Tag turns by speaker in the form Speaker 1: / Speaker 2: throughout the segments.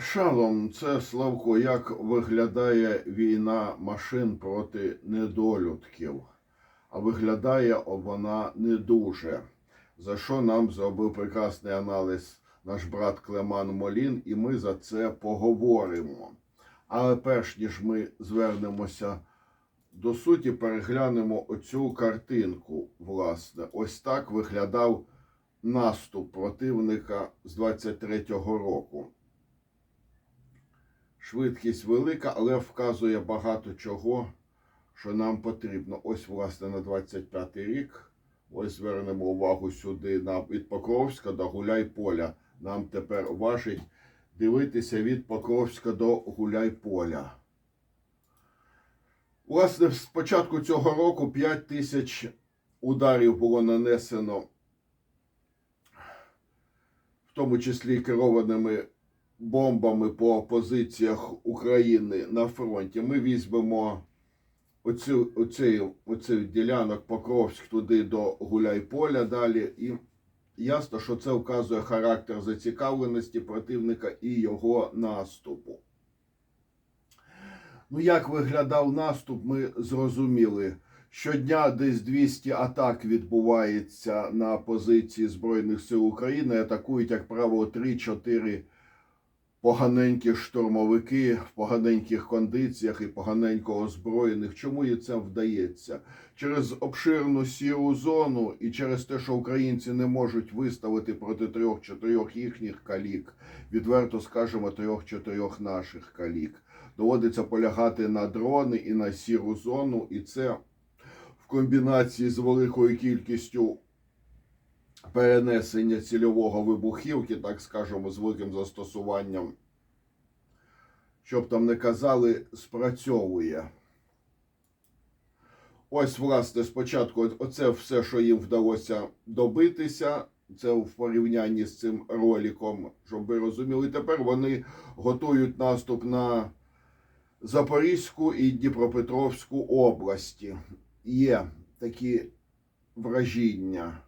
Speaker 1: Шалом, це Славко, як виглядає війна машин проти недолюдків. А виглядає вона не дуже. За що нам зробив прекрасний аналіз наш брат Клеман Молін, і ми за це поговоримо. Але перш ніж ми звернемося до суті, переглянемо оцю картинку. Власне, ось так виглядав наступ противника з 23-го року. Швидкість велика, але вказує багато чого, що нам потрібно. Ось, власне, на 25-й рік. Ось звернемо увагу сюди на від Покровська до Гуляйполя. Нам тепер важить дивитися від Покровська до Гуляйполя. Власне, з початку цього року 5 тисяч ударів було нанесено, в тому числі керованими бомбами по позиціях України на фронті. Ми візьмемо оцю, оцю, оцю ділянок Покровськ туди до Гуляйполя далі. І ясно, що це вказує характер зацікавленості противника і його наступу. Ну, як виглядав наступ, ми зрозуміли. Щодня десь 200 атак відбувається на позиції Збройних сил України. Атакують, як правило, 3-4 поганенькі штурмовики в поганеньких кондиціях і поганенько озброєних. Чому їй це вдається? Через обширну сіру зону і через те, що українці не можуть виставити проти трьох-чотирьох їхніх калік, відверто скажемо, трьох-чотирьох наших калік. Доводиться полягати на дрони і на сіру зону, і це в комбінації з великою кількістю перенесення цільового вибухівки, так скажемо, з великим застосуванням, щоб там не казали, спрацьовує. Ось, власне, спочатку оце все, що їм вдалося добитися. Це в порівнянні з цим роликом, щоб ви розуміли. Тепер вони готують наступ на Запорізьку і Дніпропетровську області. Є такі вражіння.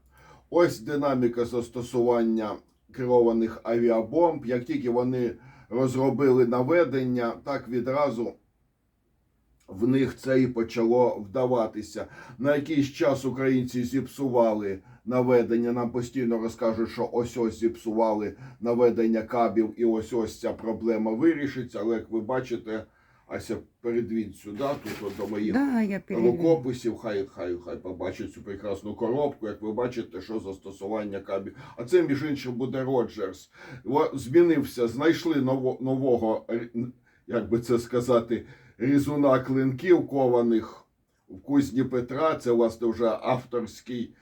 Speaker 1: Ось динаміка застосування керованих авіабомб. Як тільки вони розробили наведення, так відразу в них це і почало вдаватися. На якийсь час українці зіпсували наведення. Нам постійно розкажуть, що ось ось зіпсували наведення кабів, і ось ось ця проблема вирішиться. Але як ви бачите, Ася, передвінь сюди, тут до моїх
Speaker 2: Да, я
Speaker 1: рукописів, хай, хай, хай побачить цю прекрасну коробку, як ви бачите, що застосування кабів. А це, між іншим, буде Роджерс. Змінився, знайшли ново, нового, як би це сказати, різуна клинків кованих в кузні Петра. Це, власне, вже авторський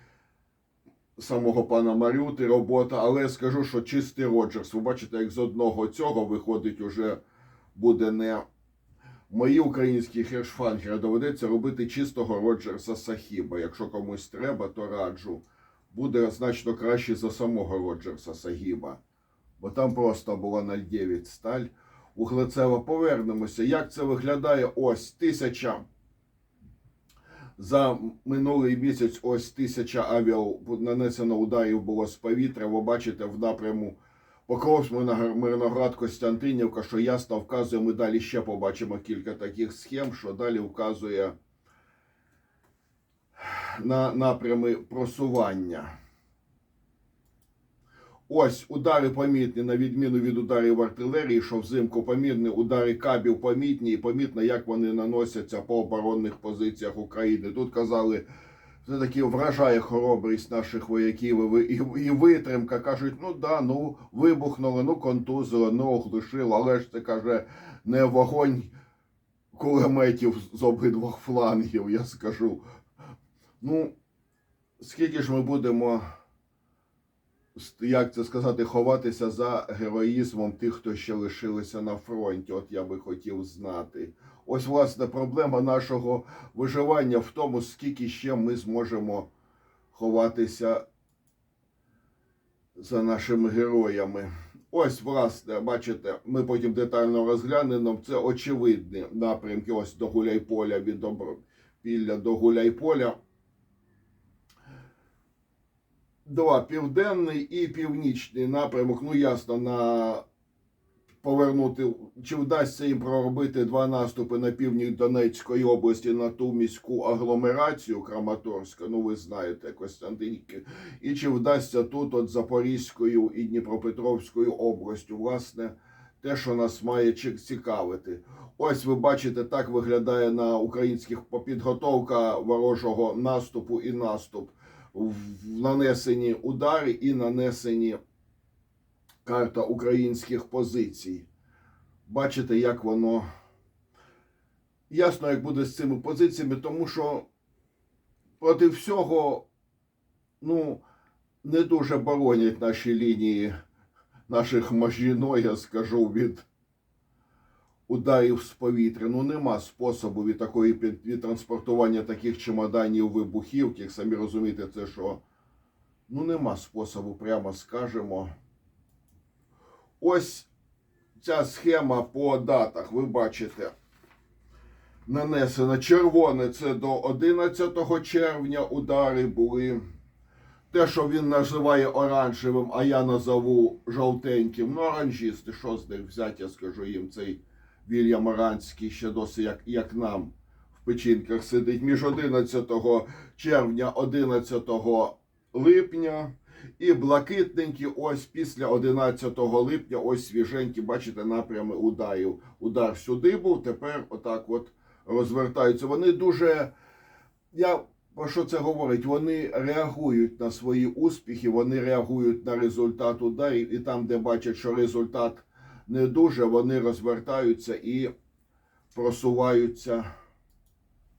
Speaker 1: самого пана Марюти робота. Але я скажу, що чистий Роджерс. Ви бачите, як з одного цього виходить, уже буде не мої українські хершфангери доведеться робити чистого Роджерса Сахіба. Якщо комусь треба, то раджу. Буде значно краще за самого Роджерса Сагіба. Бо там просто була 0,9 сталь. У Глицева повернемося. Як це виглядає? Ось тисяча. За минулий місяць ось тисяча авіа нанесено ударів було з повітря. Ви бачите в напряму Покровськ, Мирноград, Костянтинівка, що ясно вказує, ми далі ще побачимо кілька таких схем, що далі вказує на напрями просування. Ось удари помітні, на відміну від ударів артилерії, що взимку помітні, удари кабів помітні, і помітно, як вони наносяться по оборонних позиціях України. Тут казали, це таки вражає хоробрість наших вояків і, і, витримка. Кажуть, ну да, ну вибухнуло, ну контузило, ну оглушило, але ж це каже не вогонь кулеметів з обидвох флангів, я скажу. Ну, скільки ж ми будемо, як це сказати, ховатися за героїзмом тих, хто ще лишилися на фронті? От я би хотів знати. Ось, власне, проблема нашого виживання в тому, скільки ще ми зможемо ховатися за нашими героями. Ось, власне, бачите, ми потім детально розглянемо. Це очевидні напрямки. Ось до Гуляйполя від Добропілля до Гуляйполя. Два південний і північний напрямок. Ну, ясно, на повернути, чи вдасться їм проробити два наступи на північ Донецької області на ту міську агломерацію Краматорська, ну ви знаєте, Костянтинівки, і чи вдасться тут от Запорізькою і Дніпропетровською областю, власне, те, що нас має цікавити. Ось ви бачите, так виглядає на українських підготовка ворожого наступу і наступ. В нанесені удари і нанесені карта українських позицій. Бачите, як воно ясно, як буде з цими позиціями, тому що проти всього, ну, не дуже боронять наші лінії наших Мажіно, я скажу, від ударів з повітря. Ну, нема способу від такої від транспортування таких чемоданів вибухівки. Самі розумієте, це що. Ну, нема способу, прямо скажемо. Ось ця схема по датах. Ви бачите. Нанесена червоне це до 11 червня удари були. Те, що він називає оранжевим, а я назову жовтеньким. Ну, оранжісти, що з них взяти, я скажу їм, цей Вільям Оранський ще досі, як, як нам в печінках сидить. Між 11 червня, 11 липня. І блакитненькі, ось після 11 липня, ось свіженькі, бачите, напрями ударів. Удар сюди був, тепер отак от розвертаються. Вони дуже. Я про що це говорить? Вони реагують на свої успіхи, вони реагують на результат ударів, і там, де бачать, що результат не дуже, вони розвертаються і просуваються.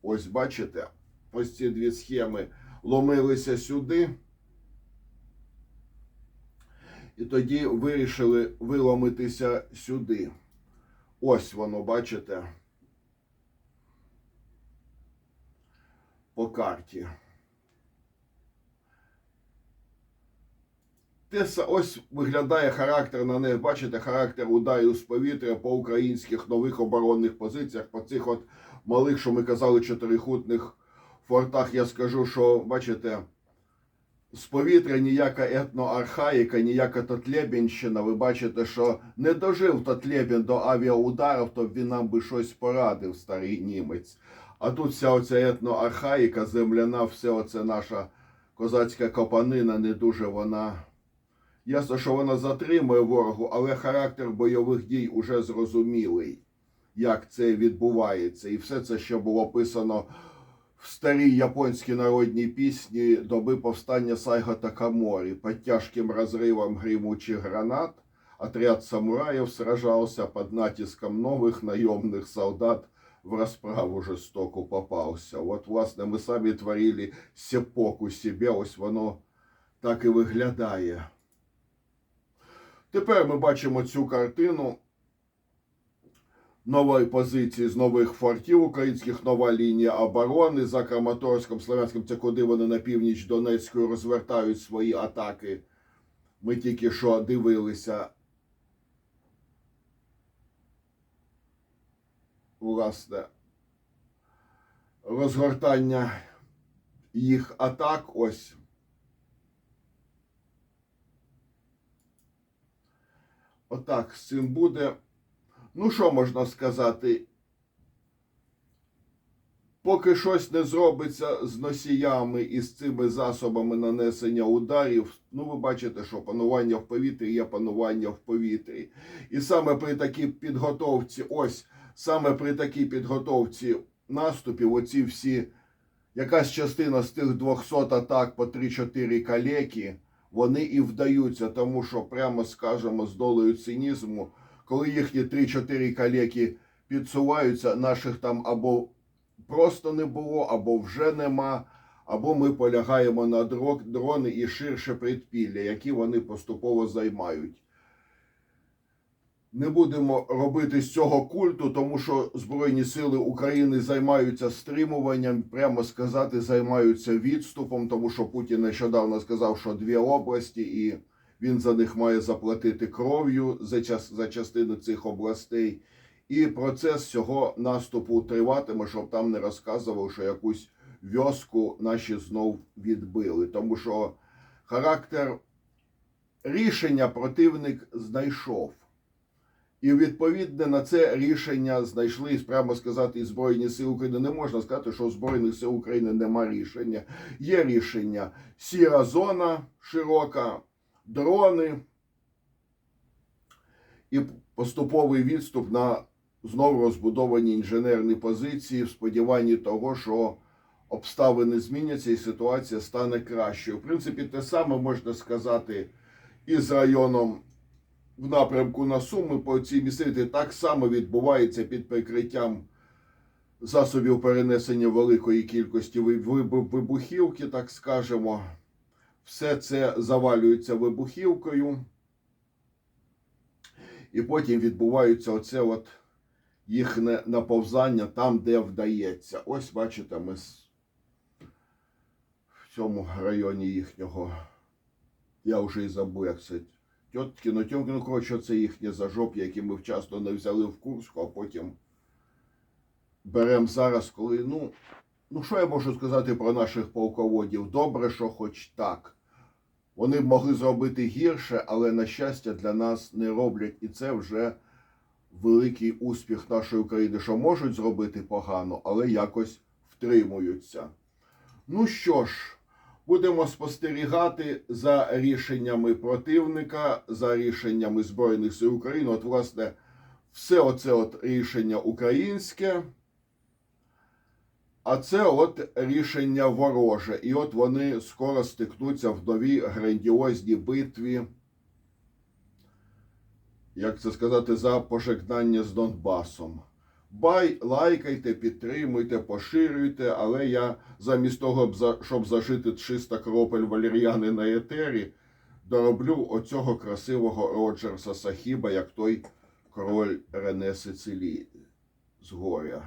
Speaker 1: Ось бачите, ось ці дві схеми ломилися сюди. І тоді вирішили виломитися сюди. Ось воно, бачите. По карті. Те ось виглядає характер на них, бачите, характер ударів з повітря по українських нових оборонних позиціях, по цих от малих, що ми казали, чотирихутних фортах. Я скажу, що бачите, з повітря ніяка етноархаїка, ніяка Татлєбінщина. Ви бачите, що не дожив Татлєбін до авіаударів, то він нам би щось порадив, старий німець. А тут вся оця етноархаїка, земляна, все оце наша козацька копанина, не дуже вона. Ясно, що вона затримує ворогу, але характер бойових дій уже зрозумілий, як це відбувається. І все це ще було писано в старій японській народній пісні доби повстання Сайга Такаморі. Под тяжким розривом гримучих гранат отряд самураїв сражався під натиском нових найомних солдат в розправу жорстоку попався. От, власне, ми самі творили сепоку себе, ось воно так і виглядає. Тепер ми бачимо цю картину нової позиції з нових фортів українських, нова лінія оборони за Краматорськом, Слов'янськом. Це куди вони на північ Донецької розвертають свої атаки. Ми тільки що дивилися. Власне, розгортання їх атак ось. Отак з цим буде. Ну, що можна сказати? Поки щось не зробиться з носіями і з цими засобами нанесення ударів, ну ви бачите, що панування в повітрі є панування в повітрі. І саме при такій підготовці, ось саме при такій підготовці наступів, оці всі, якась частина з тих 200 атак по 3-4 калеки, вони і вдаються, тому що, прямо скажемо, з долею цинізму, коли їхні 3-4 калеки підсуваються, наших там або просто не було, або вже нема, або ми полягаємо на дрони і ширше предпілля, які вони поступово займають. Не будемо робити з цього культу, тому що Збройні сили України займаються стримуванням, прямо сказати, займаються відступом, тому що Путін нещодавно сказав, що дві області, і він за них має заплатити кров'ю за, час, за частину цих областей. І процес цього наступу триватиме, щоб там не розказував, що якусь вьоску наші знов відбили. Тому що характер рішення противник знайшов. І відповідне на це рішення знайшли, прямо сказати, Збройні Сили України. Не можна сказати, що у Збройних сил України нема рішення. Є рішення. Сіра зона широка, дрони і поступовий відступ на знову розбудовані інженерні позиції в сподіванні того, що обставини зміняться і ситуація стане кращою. В принципі, те саме можна сказати і з районом в напрямку на Суми по цій місцевості так само відбувається під прикриттям засобів перенесення великої кількості вибухівки, так скажемо. Все це завалюється вибухівкою. І потім відбувається оце от їхнє наповзання там, де вдається. Ось бачите, ми в цьому районі їхнього. Я вже і забув, як це. Тьоткіно, Тьоткіно, коротше, це їхнє зажоп'я, яке ми вчасно не взяли в Курську, а потім беремо зараз, коли. Ну, ну що я можу сказати про наших полководів? Добре, що хоч так. Вони б могли зробити гірше, але, на щастя, для нас не роблять. І це вже великий успіх нашої України, що можуть зробити погано, але якось втримуються. Ну що ж, будемо спостерігати за рішеннями противника, за рішеннями Збройних сил України. От, власне, все оце от рішення українське. А це от рішення вороже. І от вони скоро стикнуться в новій грандіозній битві. Як це сказати, за пожегнання з Донбасом. Бай, лайкайте, підтримуйте, поширюйте, але я замість того, б за- щоб зажити 300 кропель валер'яни на етері, дороблю оцього красивого Роджерса Сахіба, як той король Рене Сицилії з горя.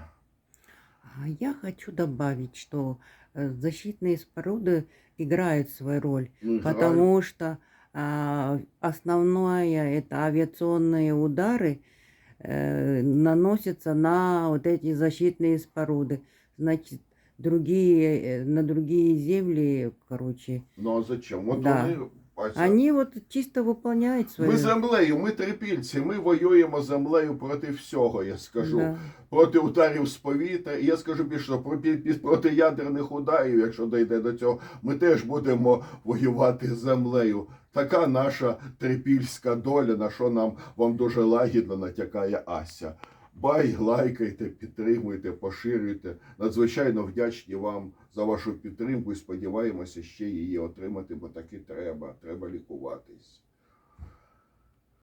Speaker 2: А я хочу добавить, что э, защитные споруды играют свою роль,
Speaker 1: Ну, граю.
Speaker 2: потому что а, основное это авиационные удары э, наносятся на вот эти защитные споруды. Значит, другие, э, на другие земли, короче,
Speaker 1: Ну а зачем? От
Speaker 2: Да.
Speaker 1: вони Ася,
Speaker 2: они вот чисто выполняют свою...
Speaker 1: Ми землею, ми трипільці, ми воюємо землею проти всього, я скажу.
Speaker 2: Да.
Speaker 1: Проти ударів з повітря. І я скажу більше, проти ядерних ударів, якщо дійде до цього, ми теж будемо воювати з землею. Така наша трипільська доля, на що нам вам дуже лагідно натякає Ася. Бай, лайкайте, підтримуйте, поширюйте. Надзвичайно вдячні вам за вашу підтримку і сподіваємося ще її отримати, бо таки треба. Треба лікуватись.